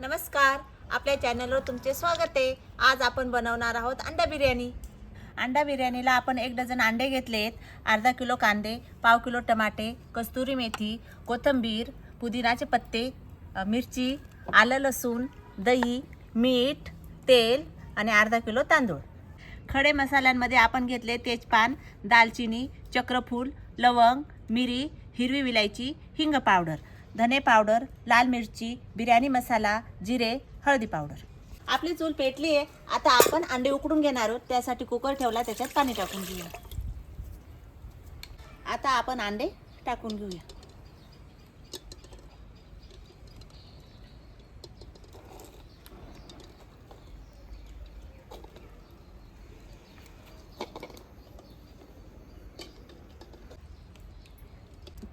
नमस्कार. आपल्या चॅनलवर तुमचे स्वागत आहे. आज आपण बनवणार आहोत अंडा बिर्याणी. अंडा बिर्याणीला आपण एक डझन अंडे घेतलेत. अर्धा किलो कांदे पाव किलो टमाटे कस्तुरी मेथी कोथिंबीर पुदिनाचे पत्ते मिरची आलं लसूण दही मीठ तेल आणि अर्धा किलो तांदूळ. खडे मसाल्यांमध्ये आपण घेतले तेजपान दालचिनी चक्रफूल लवंग मिरी हिरवी विलायची हिंग पावडर. धने पावडर लाल मिरची बिर्याणी मसाला जिरे हळदी पावडर. आपली चूल पेटली आहे. आता आपण अंडे उकडून घेणार आहोत. त्यासाठी कुकर ठेवला त्याच्यात पाणी टाकून घेऊया. आता आपण अंडे टाकून घेऊया.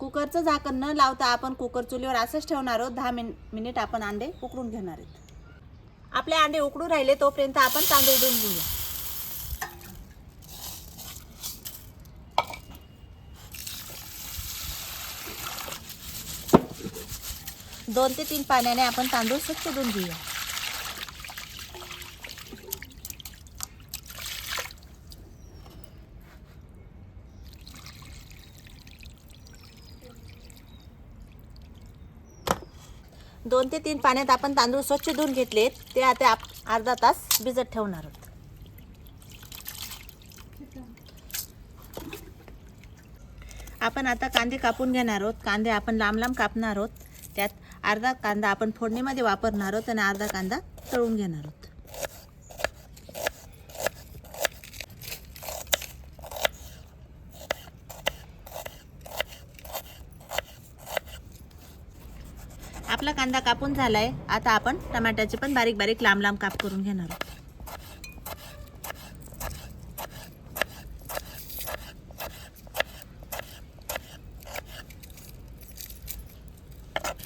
कुकरचं झाकण न लावता आपण कुकर चुलीवर असंच ठेवणार आहोत. दहा मिन मिनिट आपण अंडे उकडून घेणार आहेत. आपले अंडे उकडून राहिले तोपर्यंत आपण तांदूळ धुवून घेऊया. दोन ते तीन पाण्याने आपण तांदूळ स्वच्छ धुवून घेऊया. दोन ते तीन पाण्यात आपण तांदूळ स्वच्छ धुवून घेतलेत. ते आता आप अर्धा तास भिजत ठेवणार आहोत. आपण आता कांदे कापून घेणार आहोत. कांदे आपण लांब लांब कापणार आहोत. त्यात अर्धा कांदा आपण फोडणीमध्ये वापरणार आहोत आणि अर्धा कांदा तळून घेणार आहोत. आपला कांदा कापून झाला आहे आता आपण टमाट्याचे पण बारीक बारीक लांब लांब काप करून घेणार आहोत.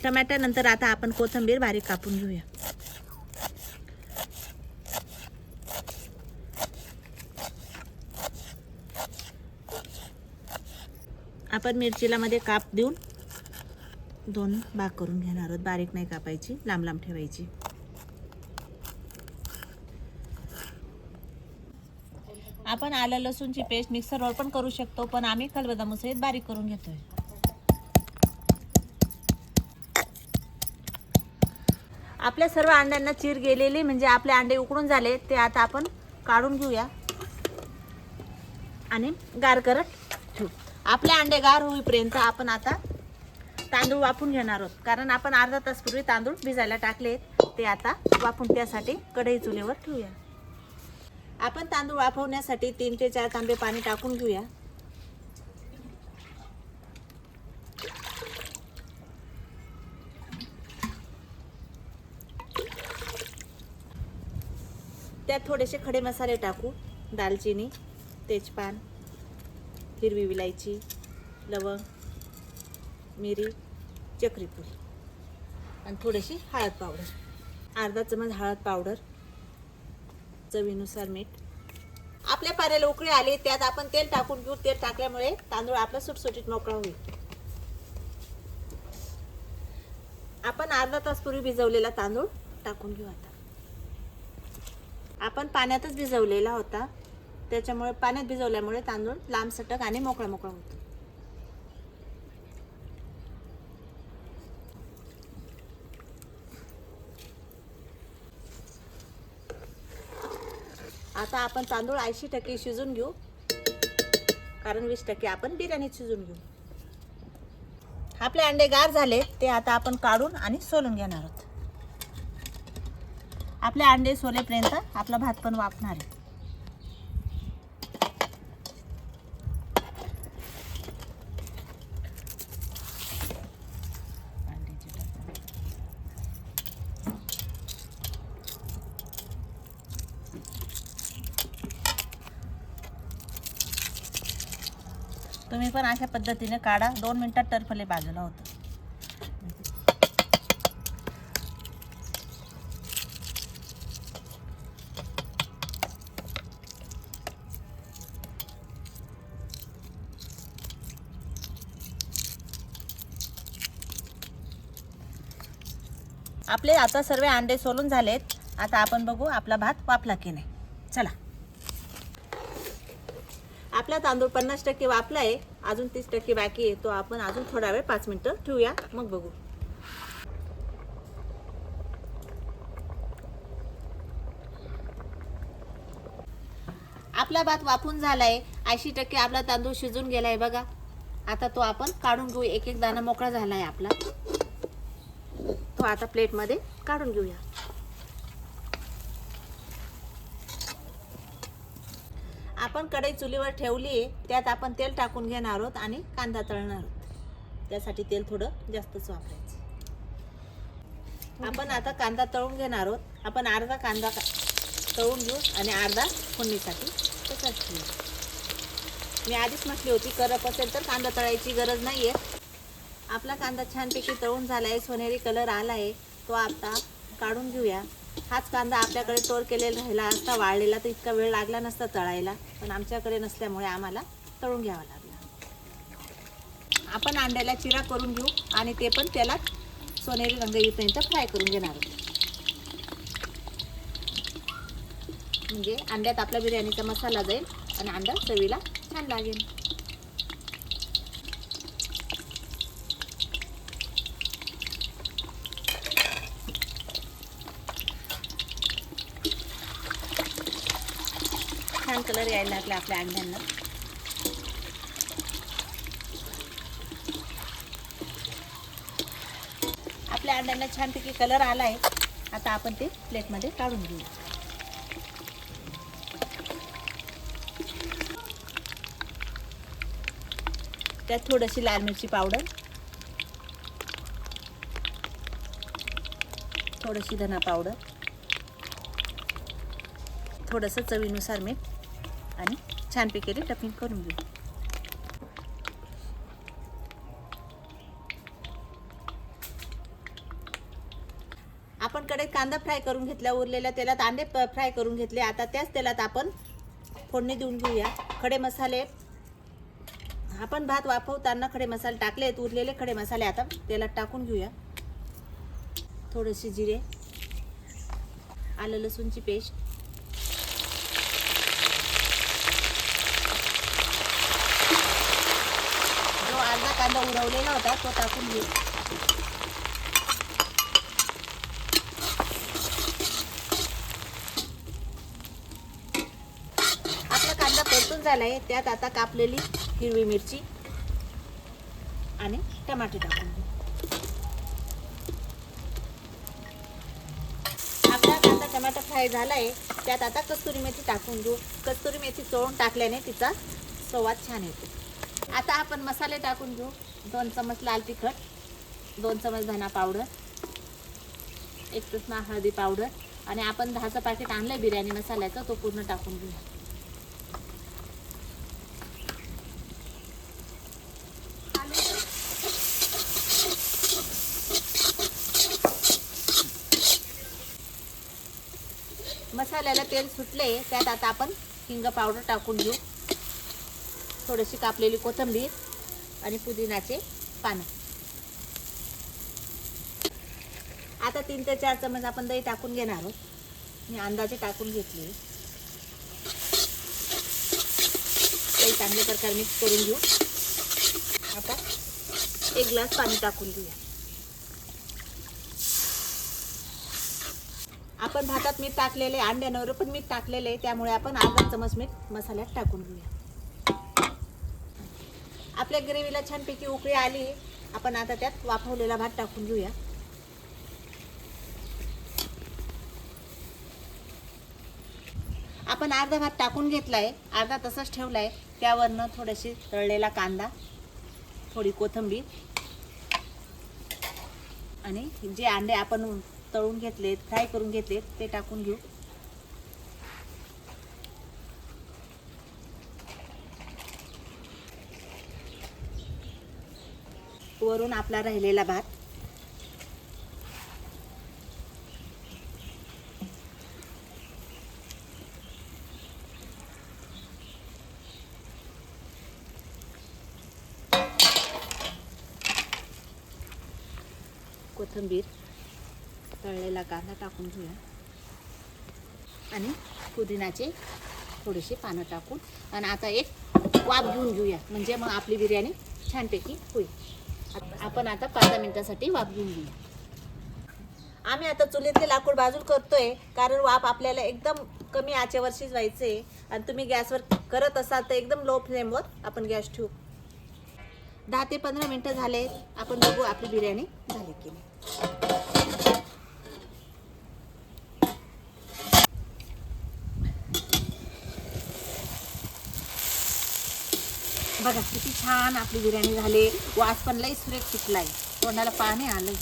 टमाट्यानंतर आता आपण कोथिंबीर बारीक कापून घेऊया. आपण मिरचीला मध्ये काप देऊन दोन भाग करून घेणार आहोत. बारीक नाही कापायची लांब लांब ठेवायची. आपण आलं लसूणची पेस्ट मिक्सरवर पण करू शकतो पण आम्ही खलबदामुसहित बारीक करून घेतोय. आपल्या सर्व अंड्यांना चीर गेलेली म्हणजे आपले अंडे उकडून झाले ते आता आपण काढून घेऊया. आणि गार करत ठेवू. आपले अंडे गार होईपर्यंत आपण आता तांदूळ वाफून घेणार आहोत. कारण आपण अर्धा तासपूर्वी तांदूळ भिजायला टाकले ते आता वाफून त्यासाठी कढई चुलीवर ठेवूया. आपण तांदूळ वाफवण्यासाठी तीन ते चार तांबे पाणी टाकून घेऊया. त्यात थोडेसे खडे मसाले टाकू. दालचिनी तेजपान हिरवी विलायची लवंग. मिरी चक्रीफूल आणि थोडीशी हळद पावडर. अर्धा चमच हळद पावडर. चवीनुसार मीठ. आपल्या पाण्याला उकळी आली त्यात आपण तेल टाकून घेऊ. तेल टाकल्यामुळे तांदूळ आपला सुटसुटीत मोकळा होईल. आपण अर्धा तास पूर्वी भिजवलेला तांदूळ टाकून घेऊ आता. आपण पाण्यातच भिजवलेला होता. त्याच्यामुळे पाण्यात भिजवल्यामुळे तांदूळ लांब सटक आणि मोकळा मोकळा होतो. आता आपण तांदूळ ऐंशी टक्के शिजून घेऊ. कारण वीस टक्के आपण बिर्याणीत शिजून घेऊ. आपले अंडे गार झाले ते आता आपण काढून आणि सोलून घेणार आहोत. आपले अंडे सोलेपर्यंत आपला भात पण वापणार आहे अंड्याची टाकून. तुम्ही पण अशा पद्धतीने काढा. दोन मिनिटात टरफले बाजूला होतं. आपले आता सर्व अंडे सोलून झालेत. आता आपण बघू आपला भात वापला की नाही. चला. आपला तांदूळ पन्नास टक्के वापला आहे अजून तीस टक्के बाकी आहे तो आपण अजून थोडा वेळ पाच मिनटं ठेवूया मग बघू. आपला भात वाफून झालाय ऐंशी टक्के आपला तांदूळ शिजून गेलाय बघा. आता तो आपण काढून घेऊ एक एक दाणा मोकळा झालाय आपला. तो आता प्लेटमध्ये काढून घेऊया. आपण कढई चुलीवर ठेवली आहे त्यात आपण तेल टाकून घेणार आहोत आणि कांदा तळणार आहोत. त्यासाठी तेल थोडं जास्तच वापरायचं. आपण आता कांदा तळून घेणार आहोत. आपण अर्धा कांदा का- तळून घेऊ आणि अर्धा फोडणीसाठी तसाच ठेवू. मी आधीच म्हटली होती करप असेल तर कांदा तळायची गरज नाही आहे आपला कांदा छानपैकी तळून झाला आहे सोनेरी कलर आला आहे तो आता काढून घेऊया. हाच कांदा आपल्याकडे तोर केलेला राहिला असता वाळलेला तर इतका वेळ लागला नसता तळायला. पण आमच्याकडे नसल्यामुळे आम्हाला तळून घ्यावा लागला. आपण अंड्याला चिरा करून घेऊ आणि ते पण त्याला सोनेरी रंग येईपर्यंत फ्राय करून घेणार आहोत. म्हणजे अंड्यात आपला बिर्याणीचा मसाला जाईल आणि अंडा चवीला छान लागेल छान कलर यायला लागला आपल्या अंड्यांना. आपल्या अंड्यांना छानपैकी कलर आला आहे आता आपण ते प्लेटमध्ये काढून घेऊ. त्यात थोडीशी लाल मिरची पावडर थोडीशी धना पावडर थोडंसं चवीनुसार मीठ आणि छानपैकी टपिंग करून घेऊ. आपण कडे कांदा फ्राय करून घेतल्या उरलेल्या तेलात अंडे फ्राय करून घेतले. आता त्याच तेलात आपण फोडणी देऊन घेऊया. खडे मसाले. आपण भात वाफवताना खडे मसाले टाकले उरलेले खडे मसाले आता तेलात टाकून घेऊया. थोडेसे जिरे आलं लसूणची पेस्ट जो अर्धा कांदा उडवलेला होता तो टाकून घेऊ. आपला कांदा परतून झालाय त्यात आता कापलेली हिरवी मिरची आणि टमाटे टाकून घेऊ. आपला कांदा टमाटा फ्राय झालाय त्यात आता कस्तुरी मेथी टाकून घेऊ. कस्तुरी मेथी चोळून टाकल्याने तिचा स्वाद छान येतो. आता आपण मसाले टाकून घेऊ. दोन चमच लाल तिखट दोन चमच धना पावडर एक चष्मा हळदी पावडर आणि आपण दहाचं पॅकेट आणलंय बिर्याणी मसाल्याचं तो पूर्ण टाकून घेऊ. मसाल्याला तेल सुटले त्यात आता आपण हिंग पावडर टाकून घेऊ. थोडीशी कापलेली कोथिंबीर आणि पुदिनाचे पानं. आता तीन ते चार चमच आपण दही टाकून घेणार आहोत. मी अंदाजे टाकून घेतली. दही चांगल्या प्रकारे मिक्स करून घेऊ. आता एक ग्लास पाणी टाकून घेऊया. आपण भातात मीठ टाकलेले अंड्यांवर पण मीठ टाकलेले त्यामुळे आपण अर्धा चमच मीठ मसाल्यात टाकून घेऊया. आपल्या ग्रेव्हीला छानपैकी उकळी आली. आपण आता त्यात वाफवलेला भात टाकून घेऊया. आपण अर्धा भात टाकून घेतलाय. अर्धा तसंच ठेवलाय. त्यावरनं थोडीशी तळलेला कांदा थोडी कोथिंबीर आणि जे अंडे आपण तळून घेतलेत फ्राय करून घेतलेत ते टाकून घेऊ. वरून आपला राहिलेला भात. कोथिंबीर तळलेला कांदा टाकून घेऊया. आणि पुदिनाचे थोडेसे पानं टाकून. आणि आता एक वाफ घेऊन घेऊया. म्हणजे मग आपली बिर्याणी छानपैकी होईल. आपण आता पाच दहा मिनिटासाठी वाफ घेऊन घेऊया. आम्ही आता चुलीतले लाकूड बाजूला करतोय कारण वाफ आपल्याला एकदम कमी आचेवर व्हायचे. आणि तुम्ही गॅसवर करत असाल तर एकदम लो फ्लेमवर आपण गॅस ठेवू. दहा ते पंधरा मिनटं झाले आपण बघू आपली बिर्याणी झाली की नाही. बघा किती छान आपली बिर्याणी झाली. वास पण लई सुरेख सुटलाय तोंडाला पाणी आलंय.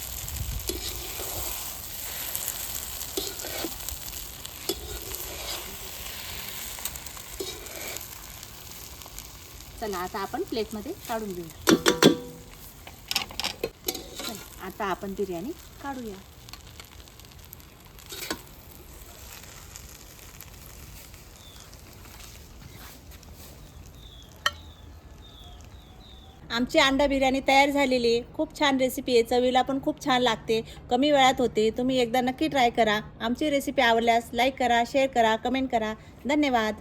चला आता आपण प्लेटमध्ये काढून घेऊया. आता आपण बिर्याणी काढूया. आमची अंडा बिर्याणी तयार झालेली आहे. खूप छान रेसिपी आहे. चवीला पण खूप छान लागते. कमी वेळात होते. तुम्ही एकदा नक्की ट्राय करा. आमची रेसिपी आवडल्यास लाईक करा शेअर करा कमेंट करा. धन्यवाद.